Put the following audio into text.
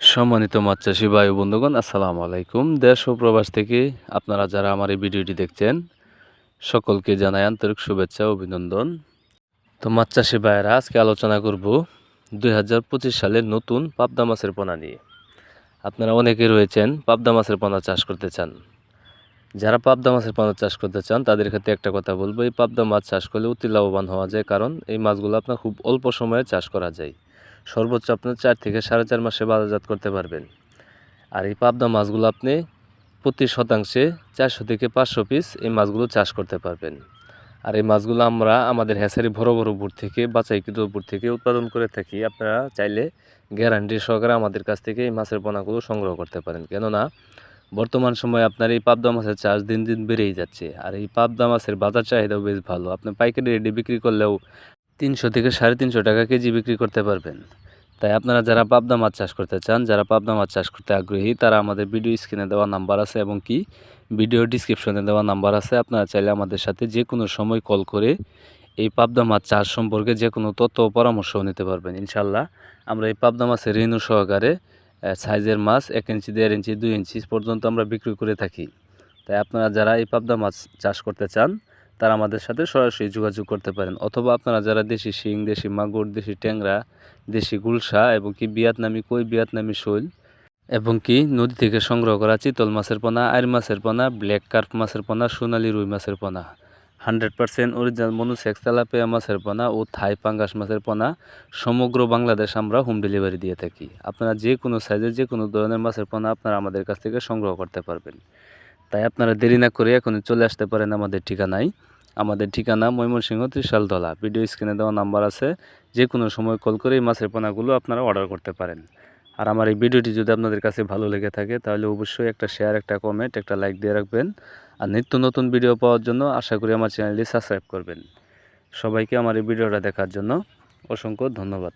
সম্মানিত মাছ চাষি ও বন্ধুগণ, আসসালামু আলাইকুম। দেশ ও প্রবাস থেকে আপনারা যারা আমার এই ভিডিওটি দেখছেন, সকলকে জানাই আন্তরিক শুভেচ্ছা অভিনন্দন। তো মাছ চাষি ভাইয়েরা, আজকে আলোচনা করব দুই হাজার পঁচিশ সালের নতুন পাবদা মাছের পোনা নিয়ে। আপনারা অনেকে রয়েছেন, পাবদা মাছের পোনা চাষ করতে চান। যারা পাবদা মাছের পোনা চাষ করতে চান, তাদের ক্ষেত্রে একটা কথা বলব, এই পাবদা মাছ চাষ করলে অতি লাভবান হওয়া যায়, কারণ এই মাছগুলো আপনার খুব অল্প সময়ে চাষ করা যায়। সর্বোচ্চ আপনার চার থেকে সাড়ে চার মাসে বাজারজাত করতে পারবেন। আর এই পাবদা মাছগুলো আপনি প্রতি শতাংশে চারশো থেকে পাঁচশো পিস এই মাছগুলো চাষ করতে পারবেন। আর এই মাছগুলো আমরা আমাদের হ্যাচারি বড় বড় বুট থেকে, বাছাইকৃত বুট থেকে উৎপাদন করে থাকি। আপনারা চাইলে গ্যারান্টি সহকারে আমাদের কাছ থেকে এই মাছের পোনাগুলো সংগ্রহ করতে পারেন। কেননা বর্তমান সময়ে আপনার এই পাবদা মাছের চাষ দিন দিন বেড়েই যাচ্ছে। আর এই পাবদা মাছের বাজার চাহিদাও বেশ ভালো। আপনি পাইকারি রেডি বিক্রি করলেও তিনশো থেকে সাড়ে তিনশো টাকা কেজি বিক্রি করতে পারবেন। তাই আপনারা যারা পাবদা মাছ চাষ করতে চান, যারা পাবদা মাছ চাষ করতে আগ্রহী, তারা আমাদের ভিডিও স্ক্রিনে দেওয়া নাম্বার আছে এবং কি ভিডিও ডিসক্রিপশনে দেওয়া নাম্বার আছে। আপনারা চাইলে আমাদের সাথে যে কোনো সময় কল করে এই পাবদা মাছ চাষ সম্পর্কে যে কোনো তথ্য পরামর্শ নিতে পারবেন ইনশাল্লাহ আমরা এই পাবদা মাছের রেণু সহকারে সাইজের মাছ এক ইঞ্চি, দেড় ইঞ্চি, দুই ইঞ্চি পর্যন্ত আমরা বিক্রি করে থাকি। তাই আপনারা যারা এই পাবদা মাছ চাষ করতে চান তারা আমাদের সাথে সরাসরি যোগাযোগ করতে পারেন। অথবা আপনারা যারা দেশি শিং, দেশি মাগুর, দেশি ট্যাংরা, দেশি গুলশা এবং কি ভিয়েতনামি কই বিয়াতনামি শৈল এবং কি নদী থেকে সংগ্রহ করা চিতল মাছের পোনা আইর মাছের পোনা, ব্ল্যাক কার্প মাছের পোনা, সোনালি রুই মাছের পোনা, hundred percent original monosex tilapia মাছের পোনা ও থাই পাঙ্গাস মাছের পোনা সমগ্র বাংলাদেশ আমরা হোম ডেলিভারি দিয়ে থাকি। আপনারা যে কোনো সাইজের যে কোনো ধরনের মাছের পোনা আপনারা আমাদের কাছ থেকে সংগ্রহ করতে পারবেন। তাই আপনারা দেরি না করে এখনই চলে আসতে পারেন আমাদের ঠিকানায়। আমাদের ঠিকানা ময়মনসিংহ ত্রিশালতলা। ভিডিও স্ক্রিনে দেওয়া নাম্বার আছে যে কোনো সময় কল করে এই মাছের পোনাগুলো আপনারা অর্ডার করতে পারেন। আর আমার এই ভিডিওটি যদি আপনাদের কাছে ভালো লেগে থাকে, তাহলে অবশ্যই একটা শেয়ার, একটা কমেন্ট, একটা লাইক দিয়ে রাখবেন। আর নিত্য নতুন ভিডিও পাওয়ার জন্য আশা করি আমার চ্যানেলটি সাবস্ক্রাইব করবেন। সবাইকে আমার এই ভিডিওটা দেখার জন্য অসংখ্য ধন্যবাদ।